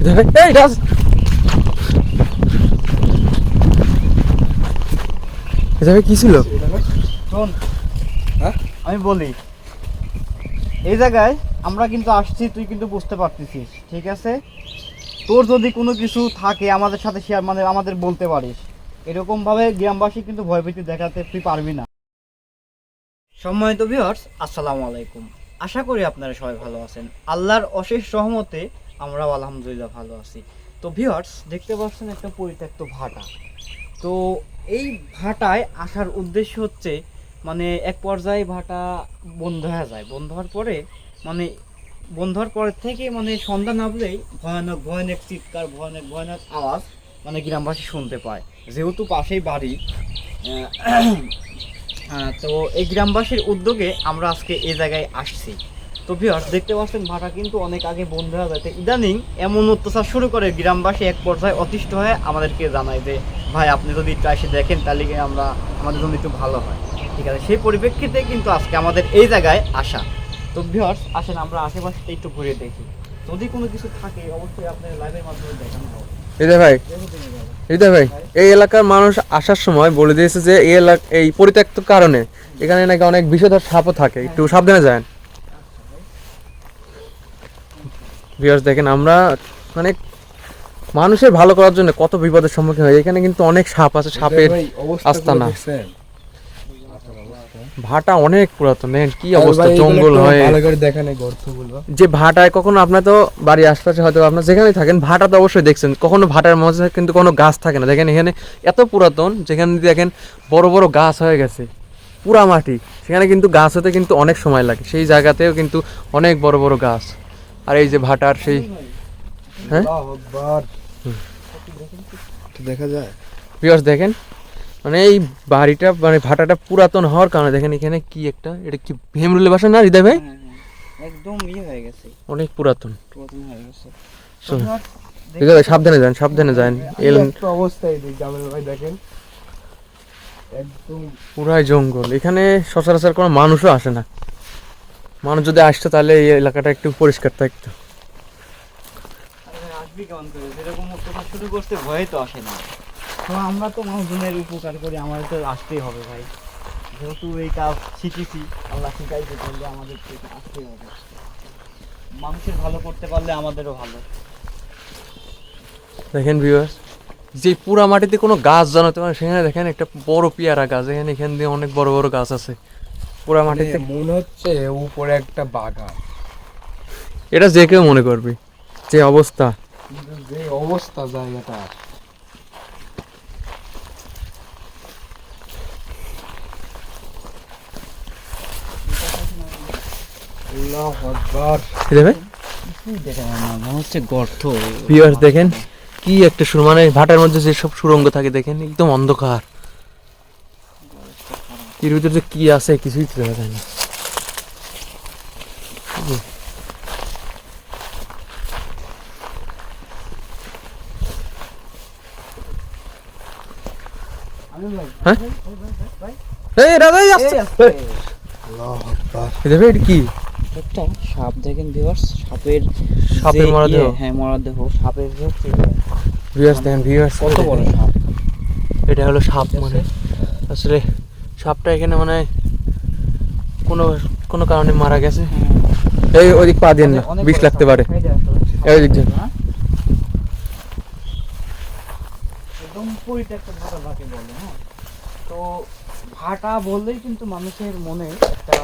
এই রাজ এভাবে কি ছিল? শোন হ্যাঁ? আমি বলি, এই জায়গায় আমরা কিন্তু আসছি, তুই কিন্তু বুঝতে পারতেছিস, ঠিক আছে? তোর যদি কোনো কিছু থাকে, আমাদের সাথে শেয়ার মানে আমাদের বলতে পারিস। এরকম ভাবে গ্রামবাসী কিন্তু ভয়ভীতি দেখাতে তুই পারবি না। সম্মানিত ভিউয়ার্স আসসালামু আলাইকুম। আশা করি আপনারা সবাই ভালো আছেন। আল্লাহর অশেষ রহমতে আমরাও আলহামদুলিল্লাহ ভালো আছি। তো ভিউয়ার্স দেখতে পাচ্ছেন একটা পরিত্যক্ত ভাটা। তো এই ভাটায় আসার উদ্দেশ্য হচ্ছে মানে এক পর্যায়ে ভাটা বন্ধ হয়ে যায়। বন্ধ হওয়ার পরে মানে বন্ধ হওয়ার পরের থেকে মানে সন্ধ্যা নামলেই ভয়ানক ভয়ানক চিৎকার, ভয়ানক ভয়ানক আওয়াজ মানে গ্রামবাসী শুনতে পায়। যেহেতু পাশেই বাড়ি তো এই গ্রামবাসীর উদ্যোগে আমরা আজকে এ জায়গায় আসছি। তো ভিউয়ার্স দেখতে পাচ্ছেন ভাটা কিন্তু অনেক আগে বন্ধ হয়ে যায় ইদানিং এমন অত্যাচার শুরু করে গ্রামবাসী এক পর্যায়ে অতিষ্ঠ হয়ে আমাদেরকে জানায় যে ভাই আপনি যদি একটু এসে দেখেন তাহলে আমরা আমাদের জন্য একটু ভালো হয়? ঠিক আছে সেই পরিপ্রেক্ষিতে কিন্তু আজকে আমাদের এই জায়গায় আসা। তো ভিউয়ার্স আসেন আমরা আশেপাশে একটু ঘুরে দেখি। যদি কোনো কিছু থাকে অবশ্যই আপনার লাইভের মাধ্যমে দেখানো হবে। হৃদয় ভাই। হৃদয় ভাই এই এলাকার মানুষ আসার সময় বলে দিয়েছে যে এই এলাকা এই পরিত্যক্ত কারণে এখানে নাকি অনেক বিষধর সাপও থাকে। একটু সাবধানে যান। ভিউয়ার্স দেখেন আমরা মানে মানুষের ভালো করার জন্য কত বিপদের সম্মুখীন হয় এখানে কিন্তু অনেক সাপ আছে সাপের আস্তানা। ভাটা অনেক পুরাতন কি অবস্থা জঙ্গল হয়ে। ভালো করে দেখেন এই গর্তগুলো। যে ভাটায় কখনো আপনার তো বাড়ির আশপাশে হয়তো আপনার যেখানেই থাকেন ভাটা তো অবশ্যই দেখছেন। কখনো ভাটার মধ্যে কিন্তু কোনো গাছ থাকে না। দেখেন এখানে এত পুরাতন যেখানে দেখেন বড় বড় গাছ হয়ে গেছে পুরা মাটি। সেখানে কিন্তু গাছ হতে কিন্তু অনেক সময় লাগে। সেই জায়গাতেও কিন্তু অনেক বড় বড় গাছ। আর এই যে ভাটার সেই হ্যাঁ? দেখা যায়। দেখেন মানে এই বাড়িটা মানে ভাটাটা পুরাতন হওয়ার কারণে দেখেন এখানে কি একটা এটা কি ভেমরুলে বাসা না হৃদয় ভাই? হ্যাঁ, হ্যাঁ, একদম ইয়ে হয়ে গেছে। অনেক পুরাতন। পুরাতন হয়ে গেছে। সাবধানে যান সাবধানে যান। এল একটা অবস্থা এই দিক ভাই দেখেন। একদম পুরাই জঙ্গল। এখানে সচরাচর কোনো মানুষও আসে না। মানুষ যদি আসতো তাহলে এই এলাকাটা একটু পরিষ্কার থাকতো। আসবি কেমন করে? যেরকম শুরু করতে ভয়ে তো আসে না। তো আমরা তো মানুষজনের উপকার করি আমাদের তো আসতেই হবে ভাই। যেহেতু এই কাজ শিখেছি আল্লাহ শিখাইছে তাহলে আমাদের তো আসতেই হবে। মানুষের ভালো করতে পারলে আমাদেরও ভালো। দেখেন ভিউয়ার্স যে পুরা মাটিতে কোনো গাছ জানাতে পারে সেখানে দেখেন একটা বড় পেয়ারা গাছ এখানে এখান দিয়ে অনেক বড় বড় গাছ আছে। পুরা মাটিতে। মানে মনে হচ্ছে উপরে একটা বাগান। এটা যে কেউ মনে করবে যে অবস্থা। যে অবস্থা জায়গাটা। দেখেন? কি একটা মানে ভাটার মধ্যে যেসব সুরঙ্গ থাকে দেখেন একদম অন্ধকার। এর ভিতরে যে কি আছে কিছুই তো দেখা যায় না। হ্যাঁ? কি? একটা সাপ দেখেন ভিউয়ার্স সাপের সাপের মরা ইয়ে, দেহ হ্যাঁ মরা দেহ সাপের ভিউয়ার্স দেখেন ভিউয়ার্স কত বড় সাপ? এটা হলো সাপ মানে। আসলে সাপটা এখানে মানে কোনো কোনো কারণে মারা গেছে। এই ওদিক পা দিন না বিষ লাগতে পারে। এই যে আসলে সাপ। এই দিক দিয়ে। হ্যাঁ? একদম পরিত্যক্ত ভাটা যাকে বলে হ্যাঁ? তো ভাটা বললেই কিন্তু মানুষের মনে একটা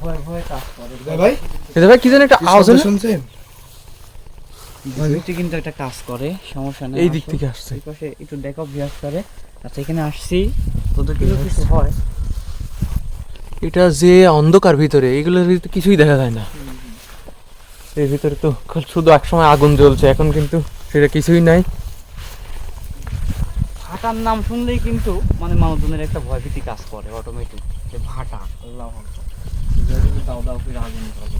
ভয় ভয় কাজ করে। ভাই? ভাই কি জানি একটা আওয়াজ শুনছেন? কিন্তু একটা কাজ করে সমস্যা নেই এই দিক থেকে আসছে। এই পাশে একটু দেখো বিয়াস করে। আচ্ছা এখানে আসছি। তোদের কিছু কিছু হয়? এটা যে অন্ধকার ভিতরে এগুলোর ভিতরে কিছুই দেখা যায় না। এর ভিতরে তো শুধু একসময় আগুন জ্বলছে এখন কিন্তু সেটা কিছুই নাই। ভাটার নাম শুনলেই কিন্তু মানে মানুষজনের একটা ভয়ভীতি কাজ করে অটোমেটিক যে ভাটা। আল্লাহ কিন্তু দাও দাও করে আগুন জ্বলে।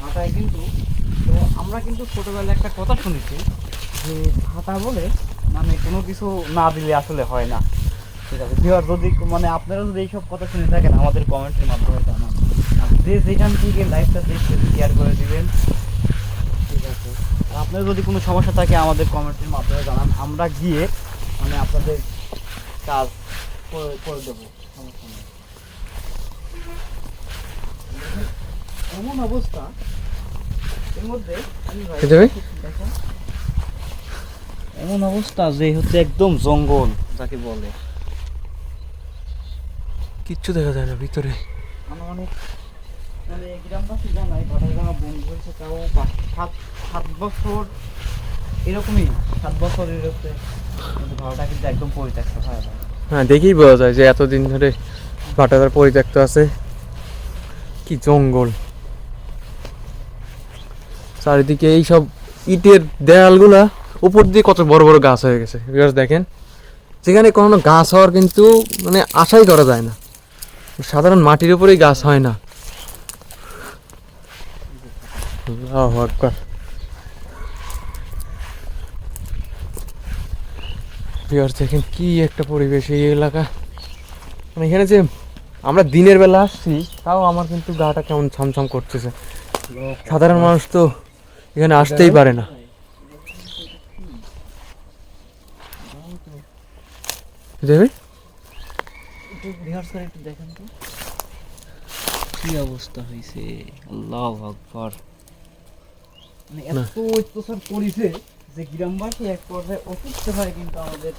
ভাটায় কিন্তু তো আমরা কিন্তু ছোটবেলায় একটা কথা শুনেছি যে ভাটা বলে মানে কোনো কিছু না দিলে আসলে হয় না। ঠিক আছে? ভিউয়ার যদি মানে আপনারা যদি এইসব কথা শুনে থাকেন আমাদের কমেন্টের মাধ্যমে জানান। যে যেখান থেকে লাইভটা দেখতে শেয়ার করে দিবেন। ঠিক আছে? আর আপনার যদি কোনো সমস্যা থাকে আমাদের কমেন্টের মাধ্যমে জানান। আমরা গিয়ে মানে আপনাদের কাজ করে করে দেবো। সমস্যা নেই। এমন অবস্থা। এর মধ্যে আমি ভাই- এই যে ভাই? দেখেন এমন অবস্থা যে হচ্ছে একদম জঙ্গল যাকে বলে। কিচ্ছু দেখা যায় না ভিতরে। মানে গ্রামবাসী জানাই ভাটাগ্রামা বন্ধ হয়েছে তাও সাত সাত বছর এরকমই সাত বছর এরকম কিন্তু কিন্তু একদম পরিত্যক্ত হয় হ্যাঁ দেখেই বোঝা যায় যে এতদিন ধরে ভাটাদার পরিত্যক্ত আছে। কি জঙ্গল। চারিদিকে এই সব ইটের দেয়ালগুলা উপর দিয়ে কত বড় বড় গাছ হয়ে গেছে। বিকজ দেখেন, যেখানে কোনো গাছ হওয়ার কিন্তু মানে আশাই করা যায় না। সাধারণ মাটির উপরেই গাছ হয় না। দেখেন কি একটা পরিবেশ এই এলাকা। মানে এখানে যে আমরা দিনের বেলা আসছি, তাও আমার কিন্তু গাটা কেমন ছমছম করতেছে। সাধারণ মানুষ তো এখানে আসতেই পারে না। দেবে একটু রিহার্স করে একটু দেখেন তো। কি অবস্থা হয়েছে আল্লাহ আকবার। মানে এত অত্যাচার করেছে যে গ্রামবাসী এক পর্যায়ে অসুস্থ হয়ে কিন্তু আমাদের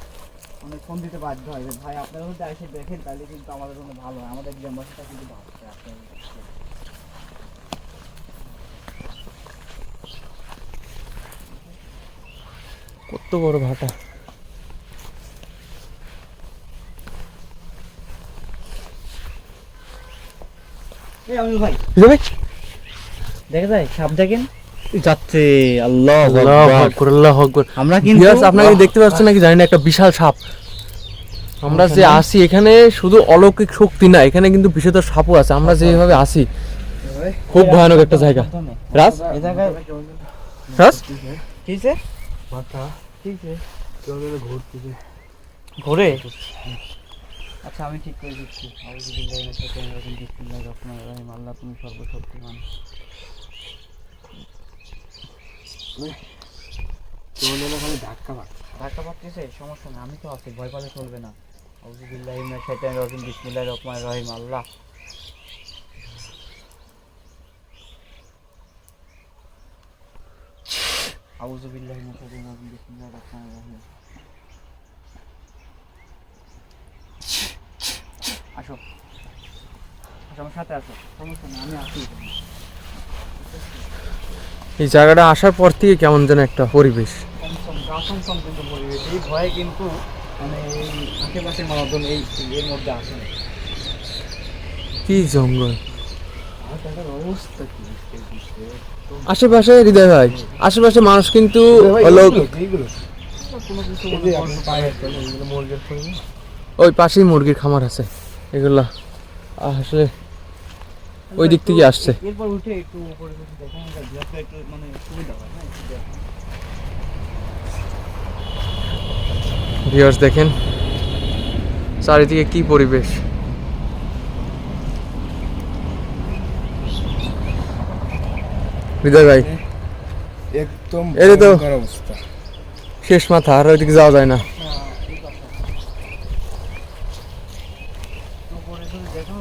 মানে ফোন দিতে বাধ্য হয় যে ভাই আপনারা যদি এসে দেখেন তাহলে কিন্তু আমাদের জন্য ভালো হয়। আমাদের গ্রামবাসীটা কিন্তু ভাবছে আপনাদের কত বড় ভাটা এই আমিনুল ভাই দেবে দেখা যায় সাপ দেখেন। যাচ্ছে আল্লাহ আল্লাহু আকবার আল্লাহু আমরা কিন্তু ভিউয়ার্স কি দেখতে পাচ্ছেন নাকি জানি না একটা বিশাল সাপ। আমরা যে আসি এখানে শুধু অলৌকিক শক্তি না এখানে কিন্তু বিষধর সাপও আছে আমরা যেভাবে আসি খুব ভয়ানক একটা জায়গা। রাজ? এই রাজ? ঘুরে? আচ্ছা আমি ঠিক করে দিচ্ছি। আউযুবিল্লাহি মিনাশ শাইতানির রাজিম রহিম আল্লাহ তুমি সর্বশক্তিমান খালি ধাক্কা ধাক্কা পাচ্ছিছে সমস্যা না আমি তো আছি ভয় পালে চলবে না। রহিম আল্লাহ রহিম আসো। আসো আমার সাথে আসো। সমস্যা না আমি এখানে। এই জায়গাটা আসার পর থেকে কেমন যেন একটা পরিবেশ। কিন্তু পরিবেশ। এই ভয়ে কিন্তু মানে এই আশেপাশের মানুষজন এই এর মধ্যে আসে না। কি জঙ্গল? আশেপাশে হৃদয় ভাই আশেপাশে মানুষ কিন্তু? ওই পাশেই মুরগির খামার আছে। এগুলা আসলে ওই দিক থেকে আসছে। এরপর উঠে একটু উপরে দেখেন একটু মানে সুবিধা হয় দেখেন। ভিউয়ার্স দেখেন চারিদিকে কি পরিবেশ। হৃদয় ভাই। একদম এই তো- শেষ মাথা আর ওইদিকে যাওয়া যায় না হ্যাঁ, ঠিক আছে। যদি তো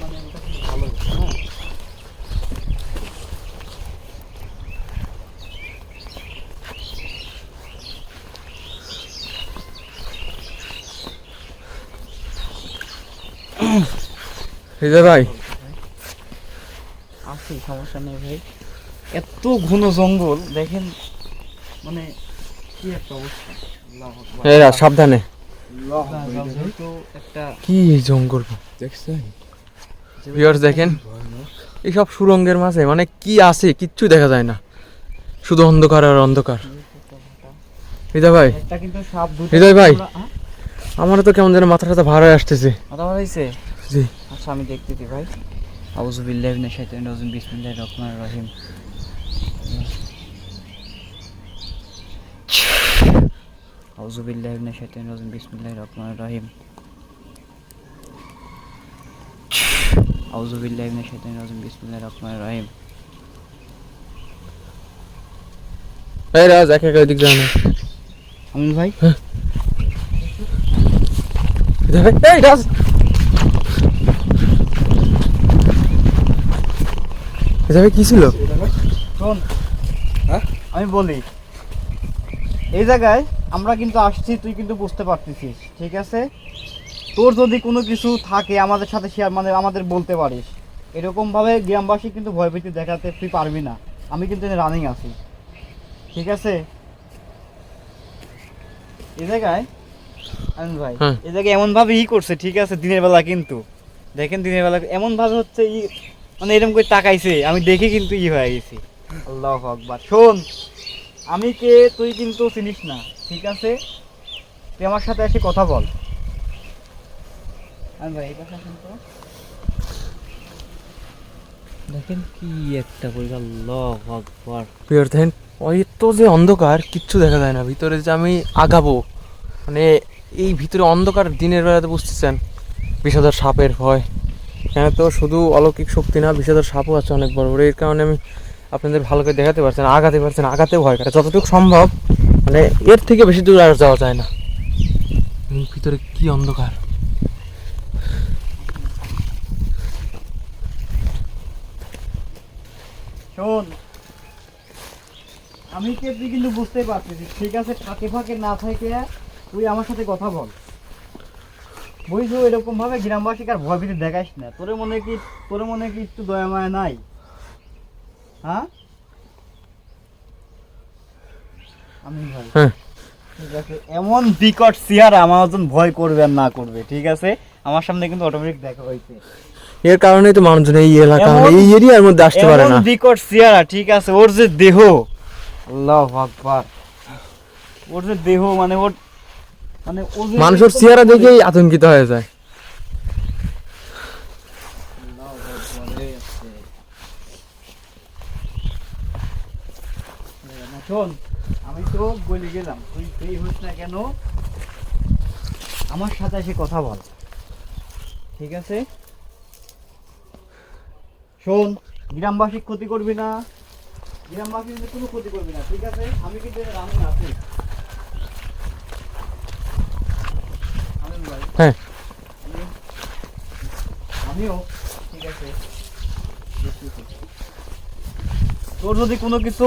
মানে ওটা খুব ভালো। হ্যাঁ হৃদয় ভাই। আছে সমস্যা নেই ভাই। এত ঘন জঙ্গল দেখেন মানে কি একটা অবস্থা। সাবধানে। কি এই জঙ্গল? দেখছেন? ভিউয়ার্স দেখেন। এইসব সুরঙ্গের মাঝে মানে কি আছে কিচ্ছু দেখা যায় না। শুধু অন্ধকার আর অন্ধকার। হৃদয় ভাই হৃদয় ভাই। আমরা- হ্যাঁ? আমারও তো কেমন যেন মাথা টাথা ভার হয়ে আসতেছে। মাথা জি। আচ্ছা আমি দেখতেছি ভাই। আউযু বিল্লাহি মিনাশ শাইতানির রাজিম বিসমিল্লাহির রহমানির রহিম। আউযু বিল্লাহি মিনাশ শাইতানির রাজিম বিসমিল্লাহির রহমানির রহিম আউযু বিল্লাহি মিনাশ শাইতানির রাজিম বিসমিল্লাহির রহমানির রহিম এই রাজ একা একা দিক যায় না আমিন ভাই দেখে এই রাজ এটা ভাই কি ছিল শোন হ্যাঁ? আমি বলি এই জায়গায় আমরা কিন্তু আসছি তুই কিন্তু বুঝতে পারতেছিস ঠিক আছে? তোর যদি কোনো কিছু থাকে আমাদের সাথে শেয়ার মানে আমাদের বলতে পারিস। এরকম ভাবে গ্রামবাসী কিন্তু ভয়ভীতি দেখাতে তুই পারবি না। আমি কিন্তু রানিং আছি। ঠিক আছে? এই জায়গায় আনন্দ ভাই হ্যাঁ। এই জায়গায় এমন ভাবে ই করছে ঠিক আছে দিনের বেলা কিন্তু। দেখেন দিনের বেলা এমন ভাবে হচ্ছে ই মানে এরকম করে তাকাইছে। আমি দেখে কিন্তু ই হয়ে গেছি। আল্লাহ আকবার। শোন আমি কে তুই কিন্তু চিনিস না ঠিক আছে? তুই আমার সাথে এসে কথা বল। আনন্দ ভাই এই পাশে আসেন তো। দেখেন কি একটা বলবে আল্লাহ আকবার। পিওর দেন ওই তো যে অন্ধকার কিচ্ছু দেখা যায় না। ভিতরে যে আমি আগাবো মানে এই ভিতরে অন্ধকার দিনের বেলাতে বুঝতেছেন বিষাদর সাপের ভয়। এখানে তো শুধু অলৌকিক শক্তি না বিষাদর সাপও আছে অনেক বড় বড়। এর কারণে আমি আপনাদের ভালো করে দেখাতে পারছেন আগাতে পারছেন আগাতে ভয় করে। যতটুকু সম্ভব মানে এর থেকে বেশি দূর আর যাওয়া যায় না। ভিতরে কি অন্ধকার? শোন আমি কে তুই কিন্তু বুঝতে পারছিস ঠিক আছে ফাঁকে ফাঁকে না থাকে তুই আমার সাথে কথা বল। বুঝছ এরকম ভাবে গ্রামবাসীকে আর ভয় ভীতি দেখাইস না। তোর মনে কি তোর মনে কি একটু দয়া মায়া নাই? হ্যাঁ? আমি ভাই। হ্যাঁ। ঠিক আছে এমন বিকট আমার মতন ভয় করবে আর না করবে ঠিক আছে? আমার সামনে কিন্তু অটোমেটিক দেখা হয়েছে। এর কারণেই তো মানুষজন এই এলাকা এই এরিয়ার মধ্যে আসতে পারে না। বিকট চেহারা ঠিক আছে? ওর যে দেহ আল্লাহ আকবার। ওর যে দেহ মানে ওর মানে মানুষের চেহারা দেখেই আতঙ্কিত হয়ে যায় আল্লাহু আকবার, এই আছে। না, শোন আমি তো বলে গেলাম তুই যেই হোস না কেন আমার সাথে এসে কথা বল। ঠিক আছে? শোন গ্রামবাসী ক্ষতি করবি না। গ্রামবাসী কিন্তু কোনো ক্ষতি করবি না ঠিক আছে? আমি কিন্তু এটা রামে আছি হ্যাঁ। আমিও ঠিক আছে। তোর যদি কোনো কিছু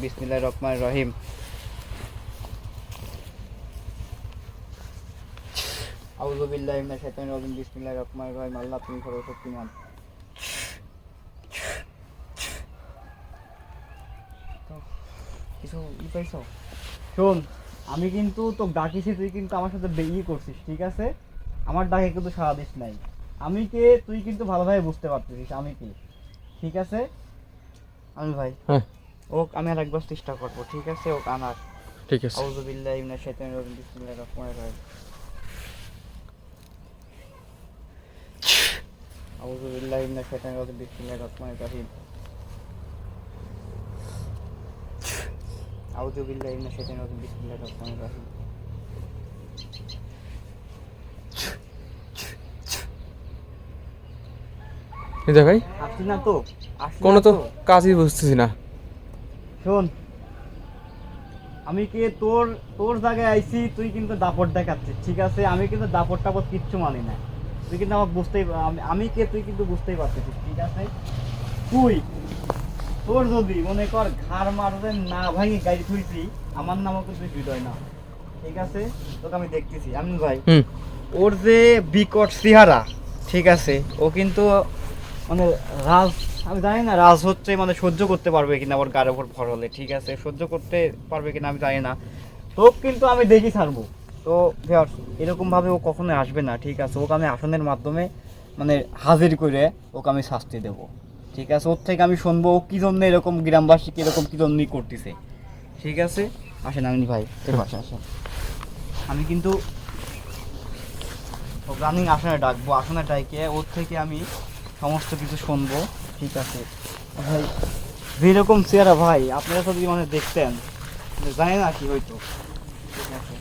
বিসমিল্লাহির রহমানির রহিম। শোন, আমি কিন্তু তো ডাকিছি, তুই কিন্তু আমার সাথে বেরিয়ে করছিস, ঠিক আছে? আমার ডাকে কিন্তু সারা দিস নাই। আমি কে, তুই কিন্তু ভালোভাবে বুঝতে পারতেছিস আমি কি, ঠিক আছে? আমি ভাই। হ্যাঁ। ওক আমি আর একবার চেষ্টা করব ঠিক আছে? ওক আনার ঠিক আছে। আউযু বিল্লাহি মিনাশ শাইতানির রাজিম বিসমিল্লাহির রহমানির রহিম। আউযু বিল্লাহি মিনাশ শাইতানির রাজিম বিসমিল্লাহির রহমানির রহিম। আউযু বিল্লাহি মিনাশ শাইতানির রাজিম বিসমিল্লাহির রহমানির রহিম। ভাই। আসছি না তো? কোনো তো কাজই বুঝতেছি না। শোন আমি কি তোর তোর জায়গায় আইছি তুই কিন্তু দাপট দেখাচ্ছিস ঠিক আছে? আমি কিন্তু দাপট টাপট কিচ্ছু মানি না। তুই কিন্তু আমাকে বুঝতেই আমি- আমি কে তুই কিন্তু বুঝতেই পারছিস ঠিক আছে? তুই তোর যদি মনে কর ঘাড় মারবে না ভাঙি গাড়ি থুইছি আমার নামও কিন্তু হৃদয় না। ঠিক আছে? তোকে আমি দেখতেছি আমি ভাই। হুম। ওর যে বিকট চেহারা ঠিক আছে? ও কিন্তু মানে রাজ আমি জানি না রাজ হচ্ছে মানে সহ্য করতে পারবে কিনা ওর গায়ের ওপর ভর হলে ঠিক আছে? সহ্য করতে পারবে কিনা আমি জানি না। তো কিন্তু আমি দেখি ছাড়বো। তো ভিউয়ার্স, এরকম ভাবে ও কখনোই আসবে না ঠিক আছে? ওকে আমি আসনের মাধ্যমে মানে হাজির করে ওকে আমি শাস্তি দেব ঠিক আছে? ওর থেকে আমি শুনব ও কি জন্য এরকম গ্রামবাসীকে এরকম কী জন্যই করতেছে ঠিক আছে? আসেন আমি ভাই এর পাশে আসেন। আমি কিন্তু ও রানিং আসনে ডাকবো আসনে ডাইকে ওর থেকে আমি সমস্ত কিছু শুনব। ঠিক আছে। ভাই, যেরকম চেহারা, ভাই, আপনারা যদি মানে দেখতেন? জানি না কি হইতো। ঠিক আছে।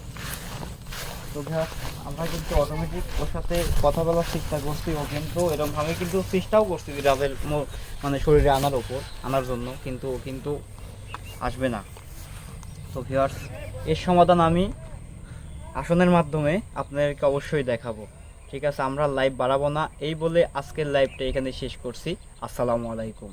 তো আমরা কিন্তু অটোমেটিক ওর সাথে কথা বলার চেষ্টা করছি, ও কিন্তু এরকমভাবে কিন্তু চেষ্টাও করছি মো- মানে শরীরে আনার ওপর, আনার জন্য, কিন্তু কিন্তু আসবে না। তো ভিউয়ার্স এর সমাধান আমি আসনের মাধ্যমে আপনাদেরকে অবশ্যই দেখাবো। ঠিক আছে, আমরা লাইভ বাড়াবো না। এই বলে আজকের লাইভটা এখানে শেষ করছি। আসসালামু আলাইকুম।